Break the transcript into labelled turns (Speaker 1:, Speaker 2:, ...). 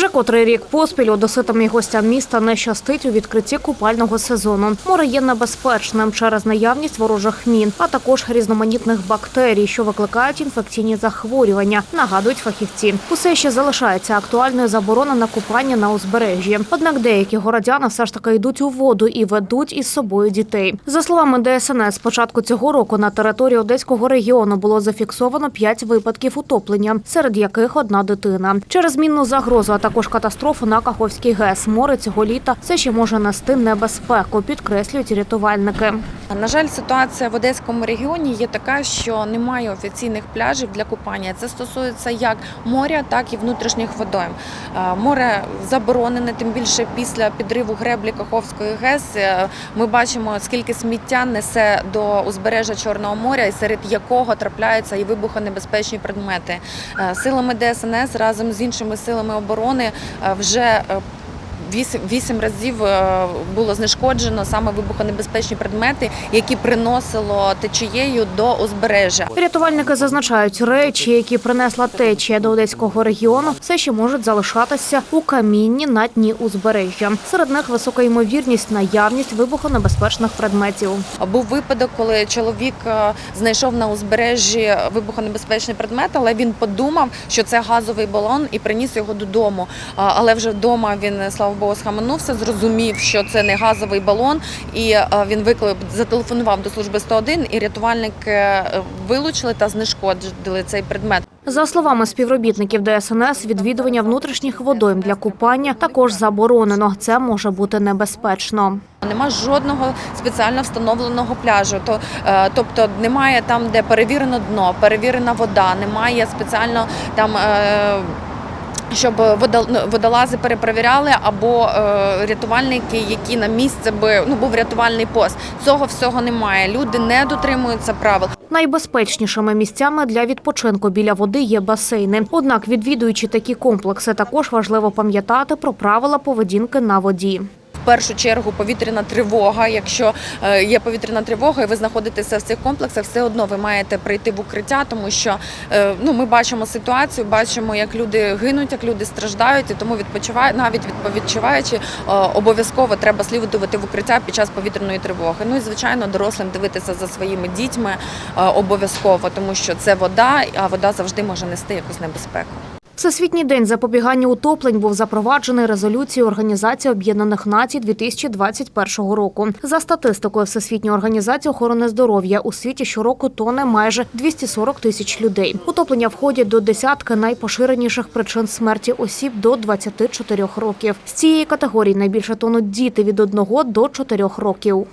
Speaker 1: Вже котрий рік поспіль одеситам і гостям міста не щастить у відкритті купального сезону. Море є небезпечним через наявність ворожих мін, а також різноманітних бактерій, що викликають інфекційні захворювання. Нагадують фахівці. Усе ще залишається актуальною заборона на купання на узбережжі. Однак деякі городяни все ж таки йдуть у воду і ведуть із собою дітей. За словами ДСНС, з початку цього року на території одеського регіону було зафіксовано 5 випадків утоплення, серед яких одна дитина. Через мінну загрозу, а також катастрофу на Каховський ГЕС. Море цього літа все ще може нести небезпеку, підкреслюють рятувальники.
Speaker 2: На жаль, ситуація в Одеському регіоні є така, що немає офіційних пляжів для купання. Це стосується як моря, так і внутрішніх водойм. Е, Море заборонене, тим більше після підриву греблі Каховської ГЕС. Е, Ми бачимо, скільки сміття несе до узбережжя Чорного моря, і серед якого трапляються і вибухонебезпечні предмети. Е, Силами ДСНС разом з іншими силами оборони е, вже е, Вісім, вісім разів е, було знешкоджено саме вибухонебезпечні предмети, які приносило течією до узбережжя.
Speaker 1: Рятувальники зазначають, речі, які принесла течія до одеського регіону, все ще можуть залишатися у камінні на дні узбережжя. Серед них висока ймовірність наявність вибухонебезпечних предметів.
Speaker 2: Був випадок, коли чоловік е, знайшов на узбережжі вибухонебезпечний предмет, але він подумав, що це газовий балон і приніс його додому. Але вже вдома він, слава Богу, схаменувся, зрозумів, що це не газовий балон, і е, він виклик зателефонував до служби 101, і рятувальники е, вилучили та знешкодили цей предмет.
Speaker 1: За словами співробітників ДСНС, відвідування внутрішніх водойм для купання також заборонено. Це може бути небезпечно.
Speaker 2: Нема жодного спеціально встановленого пляжу. То, е, тобто немає там, де перевірено дно, перевірена вода, немає спеціально там. Щоб ну, водолази перепровіряли або е, рятувальники, які на місце би ну був рятувальний пост. Цього всього немає. Люди не дотримуються правил.
Speaker 1: Найбезпечнішими місцями для відпочинку біля води є басейни. Однак, відвідуючи такі комплекси, також важливо пам'ятати про правила поведінки на воді.
Speaker 2: Першу чергу повітряна тривога. Якщо е, є повітряна тривога, і ви знаходитеся в цих комплексах, все одно ви маєте прийти в укриття, тому що е, ну ми бачимо ситуацію, бачимо, як люди гинуть, як люди страждають, і тому відпочивають, навіть відпочиваючи, е, обов'язково треба слідувати в укриття під час повітряної тривоги. Ну і звичайно, дорослим дивитися за своїми дітьми обов'язково, тому що це вода, а вода завжди може нести якусь небезпеку.
Speaker 1: Всесвітній день запобігання утоплень був запроваджений резолюцією Організації Об'єднаних Націй 2021 року. За статистикою Всесвітньої організації охорони здоров'я у світі щороку тоне майже 240 тисяч людей. Утоплення входять до десятки найпоширеніших причин смерті осіб до 24 років. З цієї категорії найбільше тонуть діти від 1 до 4 років.